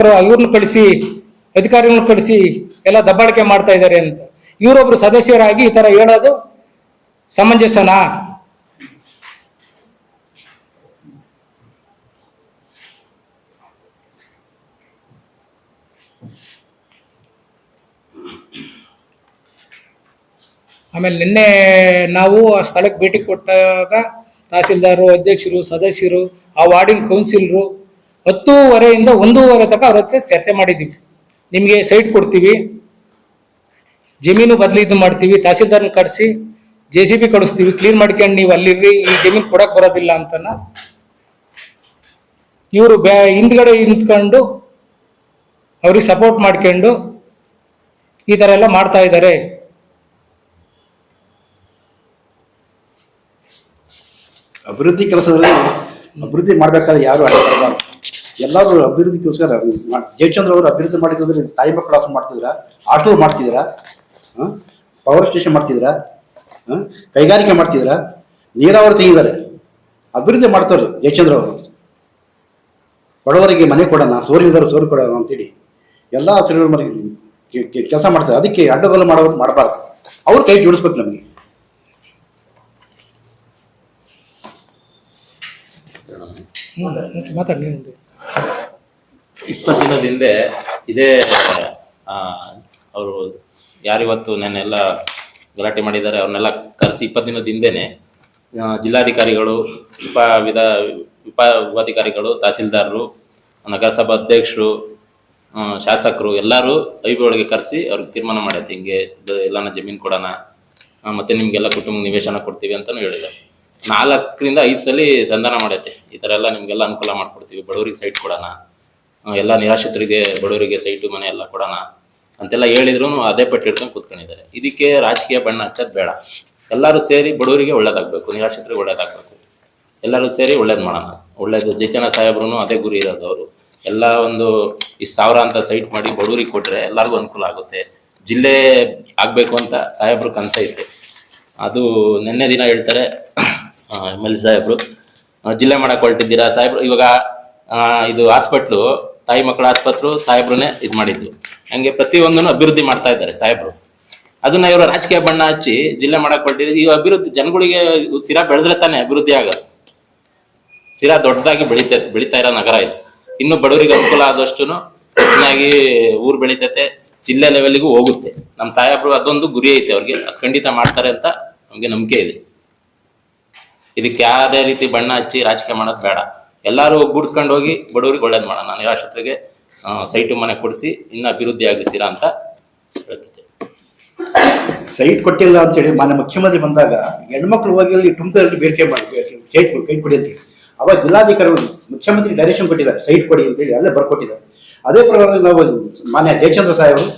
ಇವ್ರನ್ನ ಕಳಿಸಿ, ಅಧಿಕಾರಿಗಳನ್ನ ಕಳಿಸಿ ಎಲ್ಲ ದಬ್ಬಾಳಿಕೆ ಮಾಡ್ತಾ ಇದ್ದಾರೆ ಅಂತ. ಇವರೊಬ್ರು ಸದಸ್ಯರಾಗಿ ಈ ತರ ಹೇಳೋದು ಸಮಂಜಸನಾ? ಆಮೇಲೆ ನಿನ್ನೆ ನಾವು ಆ ಸ್ಥಳಕ್ಕೆ ಭೇಟಿ ಕೊಟ್ಟಾಗ ತಹಸೀಲ್ದಾರು, ಅಧ್ಯಕ್ಷರು, ಸದಸ್ಯರು, ಆ ವಾರ್ಡಿನ ಕೌನ್ಸಿಲರು ಹತ್ತೂವರೆಯಿಂದ ಒಂದೂವರೆ ತನಕ ಅವ್ರ ಹತ್ರ ಚರ್ಚೆ ಮಾಡಿದ್ದೀವಿ. ನಿಮಗೆ ಸೈಟ್ ಕೊಡ್ತೀವಿ. ಜಮೀನು ಬದಲಿ ಇದು ಮಾಡ್ತೀವಿ. ತಹಸೀಲ್ದಾರ್ನ ಕರೆಸಿ ಜೆ ಸಿ ಬಿ ಕಳಿಸ್ತೀವಿ. ಕ್ಲೀನ್ ಮಾಡ್ಕೊಂಡು ನೀವು ಅಲ್ಲಿರ್ರಿ. ಈ ಜಮೀನು ಕೊಡಕ್ಕೆ ಬರೋದಿಲ್ಲ ಅಂತನ. ಇವರು ಬ್ಯಾ, ಹಿಂದ್ಗಡೆ ನಿಂತ್ಕೊಂಡು ಅವ್ರಿಗೆ ಸಪೋರ್ಟ್ ಮಾಡ್ಕೊಂಡು ಈ ಥರ ಎಲ್ಲ ಮಾಡ್ತಾ ಇದ್ದಾರೆ ಅಭಿವೃದ್ಧಿ ಕೆಲಸದಲ್ಲಿ ಅಭಿವೃದ್ಧಿ ಮಾಡಬೇಕಾದ್ರೆ ಯಾರು ಎಲ್ಲರೂ ಅಭಿವೃದ್ಧಿಗೋಸ್ಕರ ಜಯಚಂದ್ರ ಅವರು ಅಭಿವೃದ್ಧಿ ಮಾಡಿದ್ರೆ ತಾಯಿ ಕ್ರಾಸ್ ಮಾಡ್ತಿದ್ರ ಆಟೋ ಮಾಡ್ತಿದ್ದೀರಾ ಪವರ್ ಸ್ಟೇಷನ್ ಮಾಡ್ತಿದ್ದೀರಾ ಹ? ಕೈಗಾರಿಕೆ ಮಾಡ್ತಿದ್ದೀರಾ ನೀರಾವರಿ ತೆಗಿದ್ದಾರೆ ಅಭಿವೃದ್ಧಿ ಮಾಡ್ತಾರೆ ಜಯಚಂದ್ರ ಅವರು. ಬಡವರಿಗೆ ಮನೆ ಕೊಡೋಣ ಸೋರಿಲ್ದಾರ ಸೋರಿ ಕೊಡೋಣ ಅಂತೇಳಿ ಎಲ್ಲ ಕೆಲಸ ಮಾಡ್ತಾರೆ. ಅದಕ್ಕೆ ಅಡ್ಡಗೋಲು ಮಾಡೋದು ಮಾಡಬಾರ್ದು. ಅವ್ರು ಕೈ ಜೋಡಿಸ್ಬೇಕು ನಮಗೆ. ಮಾತಾಡಿ ಇಪ್ಪತ್ತು ದಿನದ ಹಿಂದೆ ಇದೇ ಅವರು ಯಾರಿವತ್ತು ನೆನ್ನೆಲ್ಲ ಗಲಾಟೆ ಮಾಡಿದ್ದಾರೆ, ಅವ್ರನ್ನೆಲ್ಲ ಕರೆಸಿ ಇಪ್ಪತ್ತು ದಿನದ ಹಿಂದೆನೆ ಜಿಲ್ಲಾಧಿಕಾರಿಗಳು ಉಪ ವಿಧ ಉಪ ಉಪಾಧಿಕಾರಿಗಳು, ತಹಸೀಲ್ದಾರರು, ನಗರಸಭಾ ಅಧ್ಯಕ್ಷರು ಶಾಸಕರು ಎಲ್ಲರೂ ಐಬಿ ಒಳಗೆ ಕರೆಸಿ ಅವ್ರಿಗೆ ತೀರ್ಮಾನ ಮಾಡೈತೆ ಹಿಂಗೆ ಎಲ್ಲನ ಜಮೀನು ಕೊಡೋಣ ಮತ್ತು ನಿಮಗೆಲ್ಲ ಕುಟುಂಬ ನಿವೇಶನ ಕೊಡ್ತೀವಿ ಅಂತಲೂ ಹೇಳಿದ್ದಾರೆ. ನಾಲ್ಕರಿಂದ ಐದು ಸಲ ಸಂಧಾನ ಮಾಡೈತೆ ಈ ಥರ ಎಲ್ಲ ನಿಮಗೆಲ್ಲ ಅನುಕೂಲ ಮಾಡ್ಕೊಡ್ತೀವಿ, ಬಡವರಿಗೆ ಸೈಟ್ ಕೊಡೋಣ. ಎಲ್ಲ ನಿರಾಶ್ರಿತರಿಗೆ, ಬಡವರಿಗೆ ಸೈಟು, ಮನೆ ಎಲ್ಲ ಕೊಡೋಣ ಅಂತೆಲ್ಲ ಹೇಳಿದ್ರು ಅದೇ ಪಟ್ಟು ಹಿಡ್ಕೊಂಡು ಕೂತ್ಕೊಂಡಿದ್ದಾರೆ. ಇದಕ್ಕೆ ರಾಜಕೀಯ ಬಣ್ಣ ಹಚ್ಚೋದು ಬೇಡ. ಎಲ್ಲರೂ ಸೇರಿ ಬಡವರಿಗೆ ಒಳ್ಳೇದಾಗಬೇಕು, ನಿರಾಶ್ರಿತರಿಗೆ ಒಳ್ಳೇದಾಗಬೇಕು. ಎಲ್ಲರೂ ಸೇರಿ ಒಳ್ಳೇದು ಮಾಡೋಣ. ಒಳ್ಳೇದು ಜೈಚನ ಸಾಹೇಬ್ರು ಅದೇ ಗುರಿ ಇರೋದು ಅವರು. ಎಲ್ಲ ಒಂದು ಈ ಸಾವಿರ ಅಂತ ಸೈಟ್ ಮಾಡಿ ಬಡವರಿಗೆ ಕೊಟ್ಟರೆ ಎಲ್ಲರಿಗೂ ಅನುಕೂಲ ಆಗುತ್ತೆ. ಜಿಲ್ಲೆ ಆಗಬೇಕು ಅಂತ ಸಾಹೇಬ್ರು ಕನಸೈತೆ. ಅದು ನಿನ್ನೆ ದಿನ ಹೇಳ್ತಾರೆ ಎಂ ಎಲ್ ಸಾಹೇಬ್ರು. ಜಿಲ್ಲೆ ಮಾಡೋಕೆ ಹೊರಟಿದ್ದೀರಾ ಸಾಹೇಬ್ರು? ಇವಾಗ ಇದು ಹಾಸ್ಪಿಟ್ಲು ತಾಯಿ ಮಕ್ಕಳ ಆಸ್ಪತ್ರೆ ಸಾಹೇಬ್ರನ್ನೇ ಇದು ಮಾಡಿದ್ದು. ಹಂಗೆ ಪ್ರತಿಯೊಂದನ್ನು ಅಭಿವೃದ್ಧಿ ಮಾಡ್ತಾ ಇದ್ದಾರೆ ಸಾಹೇಬ್ರು. ಅದನ್ನ ಇವರು ರಾಜಕೀಯ ಬಣ್ಣ ಹಚ್ಚಿ ಜಿಲ್ಲೆ ಮಾಡಕ್ ಈ ಅಭಿವೃದ್ಧಿ ಜನಗಳಿಗೆ ಸಿರಾ ಬೆಳೆದ್ರೆ ತಾನೇ ಅಭಿವೃದ್ಧಿ ಆಗೋದು ಸಿರಾ ದೊಡ್ಡದಾಗಿ ಬೆಳಿತಾ, ಬೆಳೀತಾ ಇರೋ ನಗರ ಇದು. ಇನ್ನು ಬಡವರಿಗೆ ಅನುಕೂಲ ಆದಷ್ಟು ಹೆಚ್ಚಿನಾಗಿ ಊರು ಬೆಳಿತೈತೆ, ಜಿಲ್ಲೆ ಲೆವೆಲ್ಗೂ ಹೋಗುತ್ತೆ. ನಮ್ಮ ಸಾಹೇಬ್ರು ಅದೊಂದು ಗುರಿ ಐತೆ ಅವ್ರಿಗೆ. ಅದು ಖಂಡಿತ ಮಾಡ್ತಾರೆ ಅಂತ ನಮ್ಗೆ ನಂಬಿಕೆ ಇದೆ. ಇದಕ್ಕೆ ಯಾವುದೇ ರೀತಿ ಬಣ್ಣ ಹಚ್ಚಿ ರಾಜಕೀಯ ಮಾಡೋದು ಬೇಡ. ಎಲ್ಲರೂ ಒಗ್ಗೂಡಿಸ್ಕೊಂಡು ಹೋಗಿ ಬಡವರಿಗೆ ಒಳ್ಳೇದು ಮಾಡೋಣ. ನಿರಾಶ್ರಿತರಿಗೆ ಸೈಟು ಮನೆ ಕೊಡಿಸಿ, ಇನ್ನು ಅಭಿವೃದ್ಧಿ ಆಗಿಸಿರಾ ಅಂತ ಹೇಳ್ತಿದ್ದೆ ಸೈಟ್ ಕೊಟ್ಟಿಲ್ಲ ಅಂತೇಳಿ ಮಾನ್ಯ ಮುಖ್ಯಮಂತ್ರಿ ಬಂದಾಗ ಹೆಣ್ಮಕ್ಳು ಹೋಗಿ ಅಲ್ಲಿ ಟುಮ್ಕರಲ್ಲಿ ಬೇಡಿಕೆ ಮಾಡಿ ಸೈಟ್ ಕೈ ಕೊಡಿ ಅಂತ ಅವಾಗ ಜಿಲ್ಲಾಧಿಕಾರಿಗಳು ಮುಖ್ಯಮಂತ್ರಿ ಡೈರೆಕ್ಷನ್ ಕೊಟ್ಟಿದ್ದಾರೆ, ಸೈಟ್ ಕೊಡಿ ಅಂತೇಳಿ ಅಲ್ಲೇ ಬರ್ಕೊಟ್ಟಿದ್ದಾರೆ. ಅದೇ ಪ್ರಕಾರದಲ್ಲಿ ನಾವು ಮಾನ್ಯ ಜಯಚಂದ್ರ ಸಾಹೇಬರು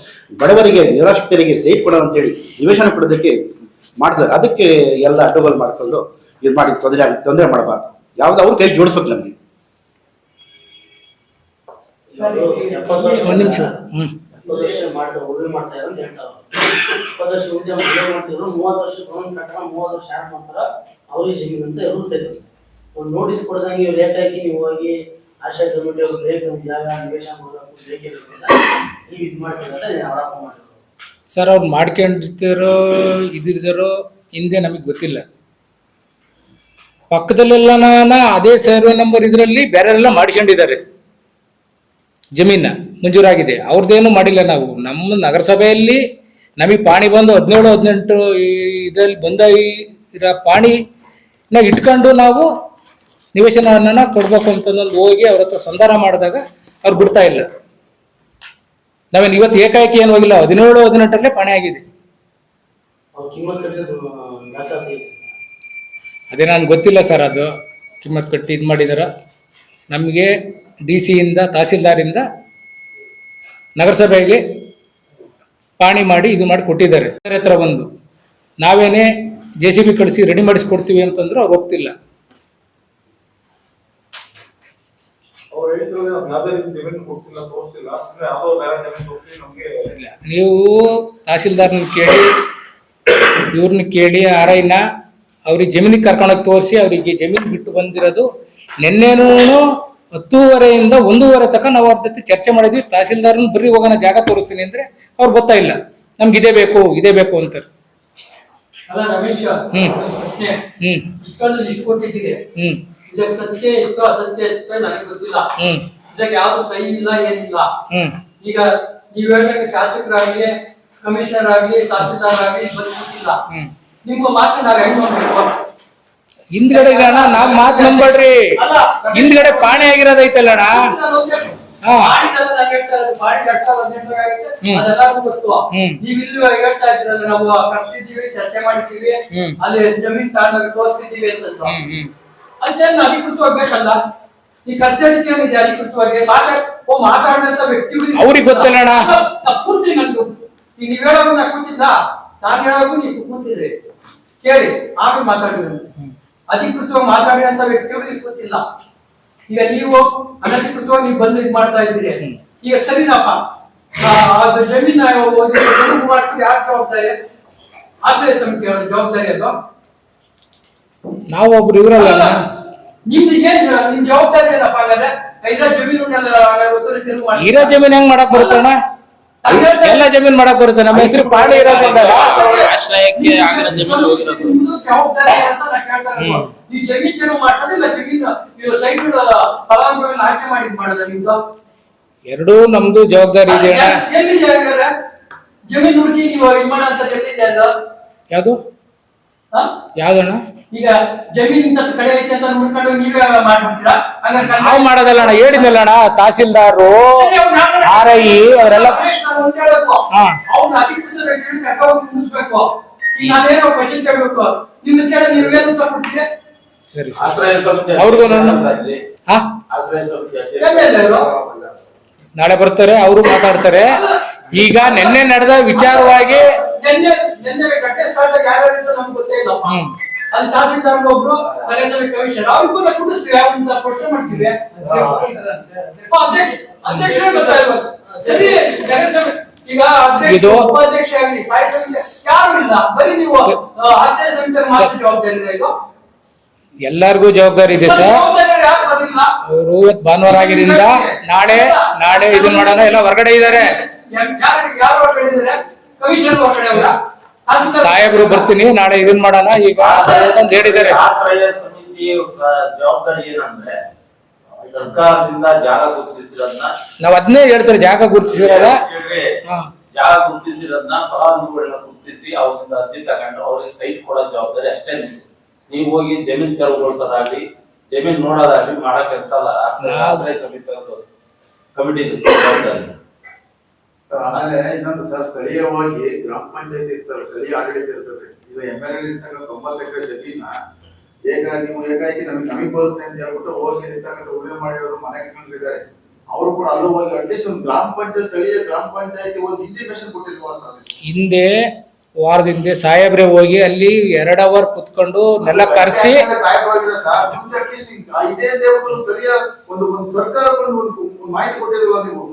ಬಡವರಿಗೆ, ನಿರಾಶ್ರಿತರಿಗೆ ಸೈಟ್ ಕೊಡೋಣ ಅಂತೇಳಿ ನಿವೇಶನ ಕೊಡೋದಕ್ಕೆ ಮಾಡ್ತಾರೆ ಅದಕ್ಕೆ ಎಲ್ಲ ಅಡ್ಡಗೋಲ್ ಮಾಡ್ಕೊಂಡು ಇದು ಮಾಡಿ ತೊಂದರೆ ತೊಂದರೆ ಮಾಡಬಾರ್ದು. ಯಾವ್ದು ಅವ್ರು ಕೈ ಜೋಡಿಸ್ಬೇಕು ನಮಗೆ. ಒಂದು ನಿಮಿಷ. ಹ್ಞೂ ಇಪ್ಪತ್ತು ವರ್ಷ ಮಾಡಿ ಉಳುಮೆ ಮಾಡ್ತಾ ಇದ್ದಾರೆ ಅಂತ ಹೇಳ್ತಾರ ಇಪ್ಪತ್ತು ವರ್ಷ ಉದ್ಯಮ ಉದ್ಯೋಗ ಮಾಡ್ತಿದ್ರು ಮೂವತ್ತು ವರ್ಷ ಗೌರ್ಮೆಂಟ್ ಪ್ರಕಾರ ಮೂವತ್ತು ವರ್ಷ ಯಾರು ಮಾಡ್ತಾರ? ಅವ್ರಿಗೆ ಜಮೀನು ಅಂತ ರೂಲ್ಸ್ ಐತೆ ಒಂದು ನೋಟಿಸ್ ಕೊಡ್ದಂಗೆ ಲೇಟ್ ಆಗಿ ನೀವು ಹೋಗಿ ಆಶಾ ಕಮಿಟಿ ಅವ್ರು ಬೇಕು ನಮ್ಗೆ ಜಾಗ ನಿವೇಶನ ಮಾಡಬೇಕು ಬೇಕೇ ಬೇಕಿಲ್ಲ ನೀವು ಇದು ಮಾಡ್ಕೊಂಡ್ರೆ ಆರೋಪ ಮಾಡಿದ್ರು. ಸರ್ ಅವ್ರು ಮಾಡ್ಕೊಂಡಿರ್ತಿರೋ ಇದಿರ್ತಾರೋ ಹಿಂದೆ ನಮಗೆ ಗೊತ್ತಿಲ್ಲ. ಪಕ್ಕದಲ್ಲೆಲ್ಲ ಅದೇ ಸರ್ವೆ ನಂಬರ್ ಇದರಲ್ಲಿ ಬೇರೆಲ್ಲ ಮಾಡ್ಕೊಂಡಿದ್ದಾರೆ ಜಮೀನ ಮಂಜೂರಾಗಿದೆ. ಅವ್ರದ್ದೇನು ಮಾಡಿಲ್ಲ ನಾವು. ನಮ್ಮ ನಗರಸಭೆಯಲ್ಲಿ ನಮಗೆ ಪಾಣಿ ಬಂದು ಹದಿನೇಳು ಹದಿನೆಂಟು ಇದರಲ್ಲಿ ಬಂದ ಇರೋ ಪಾಣಿನ ಇಟ್ಕೊಂಡು ನಾವು ನಿವೇಶನವನ್ನ ಕೊಡ್ಬೇಕು ಅಂತಂದು ಹೋಗಿ ಅವ್ರ ಹತ್ರ ಸಂಧಾನ ಮಾಡಿದಾಗ ಅವ್ರು ಬಿಡ್ತಾ ಇಲ್ಲ. ನಾವೇನು ಇವತ್ತು ಏಕಾಏಕಿ ಏನು ಹೋಗಿಲ್ಲ. ಹದಿನೇಳು ಹದಿನೆಂಟರಲ್ಲೇ ಪಾಣಿ ಆಗಿದೆ. ಅದೇ ನನಗೆ ಗೊತ್ತಿಲ್ಲ ಸರ್ ಅದು. ಕಿಮ್ಮತ್ ಕಟ್ಟಿ ಇದು ಮಾಡಿದಾರ. ನಮಗೆ ಡಿ ಸಿಯಿಂದ ತಹಸೀಲ್ದಾರಿಂದ ನಗರಸಭೆಗೆ ಪಾಣಿ ಮಾಡಿ ಇದು ಮಾಡಿ ಕೊಟ್ಟಿದ್ದಾರೆ. ಅದರ ಹತ್ರ ಬಂದು. ನಾವೇನೇ ಜೆ ಸಿ ಬಿ ಕಳಿಸಿ ರೆಡಿ ಮಾಡಿಸ್ಕೊಡ್ತೀವಿ ಅಂತಂದ್ರೆ ಅವ್ರು ಒಪ್ತಿಲ್ಲ. ನೀವು ತಹಸೀಲ್ದಾರ್ನ ಕೇಳಿ ಇವ್ರನ್ನ ಕೇಳಿ ಆರ್ ಐನ ಅವ್ರಿಗೆ ಜಮೀನಿಗೆ ಕರ್ಕೊಂಡೋಗಿ ತೋರಿಸಿ ಅವರಿಗೆ ಜಮೀನು ಬಿಟ್ಟು ಬಂದಿರೋದು ನಿನ್ನೆನೂ ಹತ್ತೂವರೆಯಿಂದ ಒಂದೂವರೆ ತನಕ ನಾವು ಅವ್ರ ಜೊತೆ ಚರ್ಚೆ ಮಾಡಿದ್ವಿ. ತಹಸೀಲ್ದಾರ್ನ ಬರೀ ಹೋಗೋಣ ಜಾಗ ತೋರಿಸ್ತೀನಿ ಅಂದ್ರೆ ಅವ್ರು ಗೊತ್ತಾ ಇಲ್ಲ. ನಮ್ಗೆ ಇದೇ ಬೇಕು ಇದೇ ಬೇಕು ರಮೇಶ್ ಹ್ಮ್. ಹ್ಮ್. ಹ್ಮ್. ಹ್ಮ್. ಇದಕ್ಕೆ ಯಾವ್ದು ಸಹಿ ಇಲ್ಲ ಏನಿಲ್ಲ. ಹ್ಮ್. ಈಗ ನೀವ್ ಹೇಳ್ದಂಗೆ ಶಾಸಕರಾಗ್ಲಿ ಕಮಿಷನರ್ ಆಗ್ಲಿ ತಹಸೀಲ್ದಾರ್ ಆಗ್ಲಿ ನಿಮ್ಮ ಮಾತು ನಾವ್ ಹೆಂಗ್ ನೋಡ್ಬೇಕು? ಹಿಂದ್ಗಡೆ ಅಣ್ಣ ನಾವ್ ಮಾತ್ ನಂಬಳ್ರಿ ಹಿಂದ್ಗಡೆ ಪಾಣಿ ಆಗಿರೋದೈತಲ್ಲ ಅಣ್ಣ. ಹಾ. ಮಾಡಿದೆಲ್ಲ ನಾನ್ ಹೇಳ್ತಾ ಇರೋದು. ಮಾಡಿದ ಎರಡ್ ಸಾವಿರದ ಹದಿನೆಂಟರಾಗೈತೆ, ಹ್ಮ್. ಅದೆಲ್ಲರಿಗೂ ಗೊತ್ತು. ಇಲ್ಲಿ ಹೇಳ್ತಾ ಇದ್ರಲ್ಲ ನಾವು ಕರ್ಸಿದ್ದೀವಿ ಚರ್ಚೆ ಮಾಡಿದ್ದೀವಿ ಹ್ಮ್. ಅಲ್ಲಿ ಜಮೀನ್ ತಗೊಂಡೋಗಿ ಅಂತ ಅದೇನು ಈ ಕಚೇರಿಗೆ ಏನಿದೆ ಅಧಿಕೃತವಾಗಿ? ಮಾತಾಡ್ ಓ ಮಾತಾಡಿದಂತ ವ್ಯಕ್ತಿ ಅವ್ರಿಗೆ ಗೊತ್ತಿಲ್ಲ ಈಗ ನೀವ್ ಹೇಳೋದು ನಾ ಕೂತಿದ್ದ ನಾನ್ ಹೇಳೋದು ನೀವು ಕೂತಿದ್ರಿ. ಕೇಳಿ ಆಮೇಲೆ ಮಾತಾಡಿದ್ರು ಅಧಿಕೃತವಾಗಿ ಮಾತಾಡಿದಂತ ವ್ಯಕ್ತಿಗಳು ಇರ್ಕೊತಿಲ್ಲ ಕೂತಿಲ್ಲ ಈಗ ನೀವು ಅನಧಿಕೃತವಾಗಿ ನೀವು ಬಂದು ಇದು ಮಾಡ್ತಾ ಇದ್ದೀರಿ. ಈಗ ಸರಿನಪ್ಪ ಜಮೀನ ಮಾಡಿಸಿ ಯಾರು ಜವಾಬ್ದಾರಿ? ಆಶ್ರಯ ಸಮಿತಿ ಅವರ ಜವಾಬ್ದಾರಿ ಅದು. ನಾವು ಒಬ್ರು ಇವರಲ್ಲ ನಿಮ್ದು ಏನ್ ನಿಮ್ ಜವಾಬ್ದಾರಿ ಏನಪ್ಪ ಹಾಗಾದ್ರೆ? ಐದ ಜಮೀನು ಇರೋ ಜಮೀನ್ ಹೆಂಗ್ ಮಾಡಕ್ ಬರುತ್ತಣ್ಣ ಎಲ್ಲ ಜಮೀನ್ ಮಾಡಕ್ ಬರುತ್ತೆ ನಮ್ಮ ಹೆಸರು ಪಾಣಿ ಇರೋದ್ರಿಂದ. ಆಶ್ರಯಕ್ಕೆ ಆಗಿರೋ ಜಮೀನು ಹೋಗಿರೋದು. ಜವಾಬ್ದಾರಿ ಅಂತ ನಾ ಕೇಳ್ತಾ ಇರೋದು. ಈ ಜಮೀನ್ ತಿರುವು ಮಾಡೋದಿಲ್ಲ ಜಮೀನು. ನೀವು ಸೈಟ್ ಫಲಾನುಭವಿಗಳನ್ನ ಆಯ್ಕೆ ಮಾಡಿದ್ ಮಾಡೋದ ನಿಮ್ದು? ಎರಡೂ ನಮ್ದು ಜವಾಬ್ದಾರಿ ಇದೆ. ಎಲ್ಲಿದೆ ಜಮೀನ್ ಹುಡುಕಿ ನೀವು ಇದು ಅಂತ ಎಲ್ಲಿದೆ ಅದು. ಯಾವ್ದು? ಹಾ? ಯಾವ್ದಣ್ಣ? ಈಗ ಜಮೀನ್ ಇಂಥ ಕಡೆ ಐತೆ ಅಂತ ಹುಡ್ಕೊಂಡು ನೀವೇ ಹಂಗಾರೆ ನಾವು ಮಾಡೋದಲ್ಲ ಅಣ್ಣ ಹೇಳಿದ್ನಲ್ಲ ಅಣ್ಣ ತಹಸೀಲ್ದಾರು ಆರ್ ಐ ಅವರೆಲ್ಲ. ಅವ್ನ ಅಧಿಕೃತ ಕರ್ಕೊಂಡು ನಿಲ್ಲಿಸ್ಬೇಕು ಈಗ ನಾನೇನೋ ಕ್ವಶನ್ ಕೇಳ್ಬೇಕು ನಿಮ್ಗೆ ಕೇಳ ನೀವೇನು ಸರಿ ಸರಿ. ಆಶ್ರಯ ಸಮಿತಿ ಅವ್ರಿಗೂ ನಾನು- ಹಾ? ಆಶ್ರಯ ಸಮಿತಿ ನಾಳೆ ಬರ್ತಾರೆ ಅವರು ಮಾತಾಡ್ತಾರೆ. ಈಗ ನಿನ್ನೆ ನಡೆದ ವಿಚಾರವಾಗಿ ನಿನ್ನೆ ನಿನ್ನೆ ಕಟ್ಟೆ ಸ್ಟಾರ್ಟ್ ಆಗಿ ಯಾರ್ಯಾರು ಅಂತ ನಮ್ಗೆ ಗೊತ್ತೇ ಇಲ್ಲ ಹ್ಮ್. ಅಲ್ಲಿ ತಹಸೀಲ್ದಾರ್ ಒಬ್ರು ನಗರಸಭೆ ಕಮಿಷನರ್ ಅವ್ರಿಗೂ ನಾವು ಕುಡಿಸ್ತೀವಿ ಅವ್ರಿಂದ ಪ್ರಶ್ನೆ ಮಾಡ್ತೀವಿ. ಅಪ್ಪ, ಅಧ್ಯಕ್ಷ ಅಧ್ಯಕ್ಷರೇ ಗೊತ್ತಾಗ್ಬೇಕು ಸರಿ ನಗರಸಭೆ ಅಧ್ಯಕ್ಷ ಇದು- ಎಲ್ಲಾರ್ಗೂ ಜವಾಬ್ದಾರಿ ಇದೆ ಸರ್. ಜವಾಬ್ದಾರಿ ಅವರು ಇವತ್ತು ಭಾನುವಾರ ಆಗಿರಿಂದ ನಾಳೆ ನಾಳೆ ಇದು ಮಾಡೋಣ ಎಲ್ಲ ಹೊರಗಡೆ ಇದ್ದಾರೆ. ಕಮಿಷನರ್ ಹೊರಗಡೆ ಅವರ? ಸಾಹೇಬ್ರು ಬರ್ತೀನಿ ನಾಳೆ ಇದನ್ ಮಾಡೋಣ. ಈಗ ಅಂತ ಹೇಳಿದ್ದಾರೆ. ಸಮಿತಿ ಜವಾಬ್ದಾರಿ ಏನಂದ್ರೆ ಸರ್ಕಾರದಿಂದ ಜಾಗ ಗುರುತಿಸಿರೋದನ್ನ ನಾವ್ ಅದನ್ನೇ ಹೇಳ್ತಾರೆ ಜಾಗ ಗುರುತಿಸಿರೋದ. ಹಾ. ಜಾಗ ಗುರುತಿಸಿರೋದನ್ನ ಫಲಾನುಭವಿಗಳನ್ನ ಗುರುತಿಸಿ ಅವ್ರಿಂದ ಅರ್ಜಿ ತಗೊಂಡು ಅವ್ರಿಗೆ ಸೈಟ್ ಕೊಡೋ ಜವಾಬ್ದಾರಿ ಅಷ್ಟೇ. ನೀವು ಹೋಗಿ ಜಮೀನ್ ತೆರವುಗೊಳಿಸೋದಾಗ್ಲಿ ಜಮೀನ್ ನೋಡೋದಾಗ್ಲಿ ಮಾಡೋ ಕೆಲಸ ಅಲ್ಲ. ಆಶ್ರಯ ಸಮಿತಿ ಕಮಿಟಿ ಜವಾಬ್ದಾರಿ. ಆಮೇಲೆ ಇನ್ನೊಂದು ಸರ್ ಸ್ಥಳೀಯವಾಗಿ ಗ್ರಾಮ ಪಂಚಾಯತಿ ಇರ್ತಾರೆ ಸ್ಥಳೀಯ ಆಡಳಿತ ಇರ್ತದೆ. ಇದು ಎಂ ಎಲ್ ಇರ್ತಕ್ಕಂಥ ತೊಂಬತ್ತು ಎಕರೆ ಜಮೀನ ಈಗ ನೀವು ಏಕಾಏಕಿ ನಮಗೆ ನಮಗೆ ಬರುತ್ತೆ ಅಂತ ಹೇಳ್ಬಿಟ್ಟು ಹೋಗಿ ಇರ್ತಕ್ಕಂಥ ಉಳಿಮೆ ಮಾಡಿರೋರು ಮನೆ ಕಂಡಿದ್ದಾರೆ ಅವರು ಕೂಡ ಅಲ್ಲೂ ಹೋಗಿ ಅಟ್ಲೀಸ್ಟ್ ಒಂದು ಗ್ರಾಮ ಪಂಚಾಯತ್ ಸ್ಥಳೀಯ ಗ್ರಾಮ ಪಂಚಾಯತಿ ಒಂದು ಇಂಟಿಮೇಷನ್ ಕೊಟ್ಟಿಲ್ವಾ ಸರ್ ಹಿಂದೆ ವಾರದಿಂದ ಹಿಂದೆ ಸಾಹೇಬ್ರೆ ಹೋಗಿ ಅಲ್ಲಿ ಎರಡ್ ಅವರ್ ಕುತ್ಕೊಂಡು ನೆಲ ಕರೆಸಿ ಸರ್ಕಾರ ಮಾಹಿತಿ ಕೊಟ್ಟಿರುವ ನೀವು?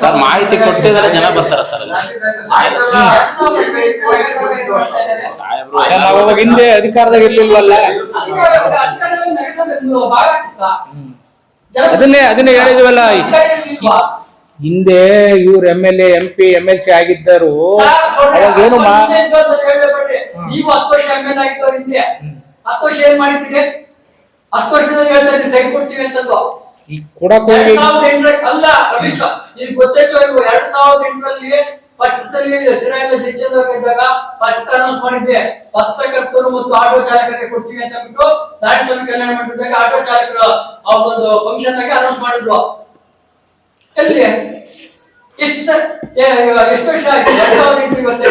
ಸರ್, ಮಾಹಿತಿ ಕೊಟ್ಟಿದ್ರೆ ಜನ ಬರ್ತಾರ ಸರ್. ಸರ್ ನಾವು ಅವಾಗ ಹಿಂದೆ ಅಧಿಕಾರದಾಗ ಇರ್ಲಿಲ್ವಲ್ಲ? ಅದನ್ನೇ ಅದನ್ನೇ ಹೇಳಿದ್ವಲ್ಲ. ಹಿಂದೆ ಇವ್ರ M L A M P M L C ಆಗಿದ್ದರು. ಅವಾಗ ಏನು ನೀವು ಹತ್ತು ವರ್ಷ ಎಂ ಎಲ್ ಆಗಿದ್ದವ್ರು ಹಿಂದೆ. ಹತ್ತು ವರ್ಷ ಏನ್ ಮಾಡಿದ್ದೀರಿ? ಹತ್ತು ವರ್ಷದಲ್ಲಿ ಹೇಳ್ತಾ ಇದ್ರಿ ಸೈಟ್ ಕೊಡ್ತೀವಿ ಅಂತಂದು ಈಗ ಕೊಡಕ್ ಹೋಗಿ ಅಲ್ಲ ನಿಮ್ಗೆ ಗೊತ್ತಾಯ್ತು ಎರಡ್ ಸಾವಿರದ ಎಂಟರಲ್ಲಿ ಫಸ್ಟ್ ಸಲ ಸಿರಾಯ ಜಡ್ಜರ್ ಇದ್ದಾಗ ಫಸ್ಟ್ ಅನೌನ್ಸ್ ಮಾಡಿದ್ದೆ. ಪತ್ರಕರ್ತರು ಮತ್ತು ಆಟೋ ಚಾಲಕರಿಗೆ ಕೊಡ್ತೀವಿ ಅಂತ ಬಿಟ್ಟು ನಾರಾಯಣಸ್ವಾಮಿ ಕಲ್ಯಾಣ ಮಂಟಪದಾಗ ಆಟೋ ಚಾಲಕರು ಒಂದು ಫಂಕ್ಷನ್ ಆಗಿ ಅನೌನ್ಸ್ ಮಾಡಿದ್ರು. ಎಲ್ಲಿ? ಎಷ್ಟು ಸರ್? ಏ- ಎಷ್ಟು ವರ್ಷ ಆಯ್ತು? ಎರಡ್ ಸಾವಿರದ ಎಂಟು ಇವತ್ತು?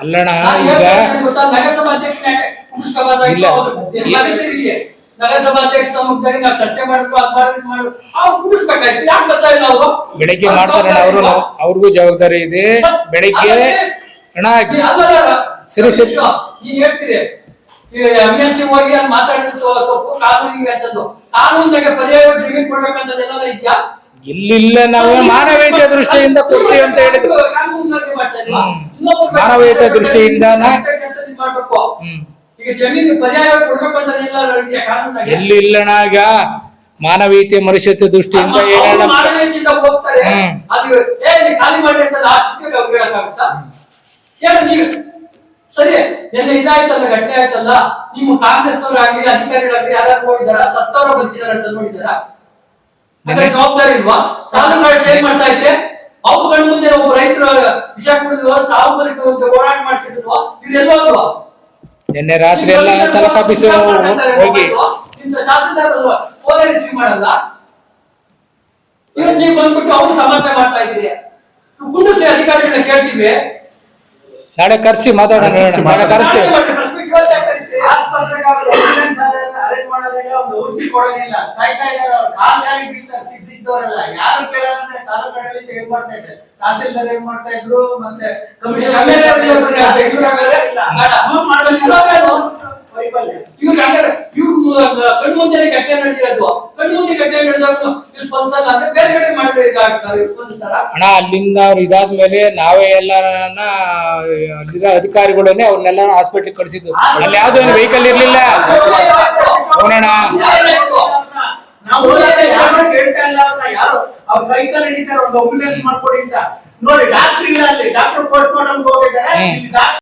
ಅಲ್ಲಣ್ಣ ಈಗ ನಗರಸಭಾ ಅಧ್ಯಕ್ಷನೇ ನಾವು ಚರ್ಚೆ ಮಾಡಿದ್ರು ಮಾಡಿದ್ರು ಅವ್ರು ಕುಡಿಸ್ಬೇಕಾಯ್ತು. ಯಾಕೆ ಬರ್ತಾ ಇಲ್ಲ ಅವರು? ಬೆಳಿಗ್ಗೆ ಮಾಡ್ತಾರೆ ಅವರು ಅವ್ರಿಗೂ ಜವಾಬ್ದಾರಿ ಇದೆ. ಬೆಳಿಗ್ಗೆ ಅಣ್ಣ ಸರಿ, ಸರಿ. ನೀನ್ ಹೇಳ್ತೀರಿ. ಎಂ ಎಲ್ ಸಿ ಹೋಗಿ ಅಲ್ಲಿ ತಪ್ಪು ಕಾನೂನಿಗೆ ಅಂತದ್ದು. ಕಾನೂನಿಗೆ ಪರ್ಯಾಯ ಜಮೀನ್ ಕೊಡ್ಬೇಕಂತದ್ದು ಏನಾದ್ರು ಇದ್ಯಾ? ಇಲ್ಲಿಲ್ಲ ನಾವು ಮಾನವೀಯತೆ ದೃಷ್ಟಿಯಿಂದ ಕೊಡ್ತೀವಿ ಅಂತ ಹೇಳಿದ್ರು. ಮಾನವೀಯತೆ ದೃಷ್ಟಿಯಿಂದ ಮಾಡ್ಬೇಕು. ಎಲ್ಲಿ ಇಲ್ಲಣ್ಣ ಈಗ ಮಾನವೀಯತೆ ಮನುಷ್ಯತೆ ದೃಷ್ಟಿಯಿಂದ ಸರಿ ನಿನ್ನೆ ಇದಾಯ್ತಲ್ಲ ಘಟನೆ ಆಯ್ತಲ್ಲ? ನಿಮ್ಮ ಕಾಂಗ್ರೆಸ್ನವ್ರು ಆಗ್ಲಿ ಅಧಿಕಾರಿಗಳಾಗ್ಲಿ ಯಾರು ಹೋಗಿದಾರ ಸತ್ತವರ ಬಂದಿದಾರ ಅಂತ ನೋಡಿದಾರ ಜವಾಬ್ದಾರಿ ಇಲ್ವಾ? ಸಾಲ ಮಾಡಿ ಏನ್ ಮಾಡ್ತಾ ಇದ್ದೆ. ಅವ್ರ ಕಣ್ ಮುಂದೆ ಒಬ್ಬ ರೈತರು ವಿಷಯ ಕುಡಿದ್ರು ಸಾವು ಬದುಕು ಹೋರಾಟ ಓಡಾಟ ಮಾಡ್ತಿದ್ರು. ಇವ್ರೆಲ್ಲ ಹೋದ್ವಾ ನಿನ್ನೆ ರಾತ್ರಿ ಎಲ್ಲ ತಾಲೂಕ್ ಆಫೀಸ್ ಹೋಗಿ. ಮಾಡಲ್ಲ? ಇವತ್ತು ನೀವು ಬಂದ್ಬಿಟ್ಟು ಅವ್ರು ಸಮರ್ಥನೆ ಮಾಡ್ತಾ ಇದ್ದೀರಿ. ಕುಂಡಿಸಿ ಅಧಿಕಾರಿಗಳನ್ನ ಕೇಳ್ತೀವಿ. ನಾಳೆ ಕರೆಸಿ ಮಾತಾಡೋಣ. ನಾಳೆ ಕರೆಸ್ತೀವಿ. ಕೊಡೋದಿಲ್ಲ ಸಾಯ್ತಾ ಇದಾರೆ ಅವ್ರು. ಕಾಲ್ ಕಾಲಿ ಬೀಳ್ತಾರೆ ಸಿಕ್ ಸಿಕ್ದವರೆಲ್ಲ ಯಾರು ಕೇಳಲ್ಲ ಸಾಲ ಕಡೆಯಲ್ಲಿ ಏನ್ ಮಾಡ್ತಾ ಇದ್ದಾರೆ. ತಹಸೀಲ್ದಾರ್ ಏನ್ ಮಾಡ್ತಾ ಇದ್ರು ಮತ್ತೆ ಕಮಿಷನ್ ಬೆಂಗಳೂರು ಇವ್ರು ಹಂಗಾರೆ ಇವ್ರು ಕಣ್ಣು ಮುಂದೆ ಘಟನೆ ನಡೆದಿರೋದು ಕಣ್ಣು ಮುಂದೆ ಘಟನೆ ನಡೆದಾಗ ಸ್ಪಂದಿಸಲ್ಲ ಅಂದ್ರೆ ಬೇರೆ ಕಡೆ ಮಾಡಿದ್ರೆ ಇದಾಗ್ತಾರೆ ಅಣ್ಣ ಅಲ್ಲಿಂದ ಅವ್ರು ಇದಾದ್ಮೇಲೆ ನಾವೇ ಎಲ್ಲಾರನ್ನ ಅಲ್ಲಿರೋ ಅಧಿಕಾರಿಗಳನ್ನೇ ಅವ್ರನ್ನೆಲ್ಲ ಹಾಸ್ಪಿಟ್ಲಿಗೆ ಕಳಿಸಿದ್ದು. ಅಲ್ಲಿ ಯಾವ್ದು ಏನು ವೆಹಿಕಲ್ ಇರ್ಲಿಲ್ಲ. ಹೋಗೋಣ. ನಾವು ಕೇಳ್ತಾ ಇಲ್ಲ ಯಾರು ಅವ್ರ ಕೈ ಕಾಲು ಹಿಡಿತಾರೆ ಒಂದು ಅಂಬುಲೆನ್ಸ್ ಮಾಡ್ಕೊಡಿ ಅಂತ ನೋಡಿ ಡಾಕ್ಟರ್ ಇಲ್ಲ ಅಲ್ಲಿ ಡಾಕ್ಟರ್ ಪೋಸ್ಟ್ ಮಾರ್ಟಮ್ ಹೋಗಿದ್ದಾರೆ ಡಾಕ್ಟರ್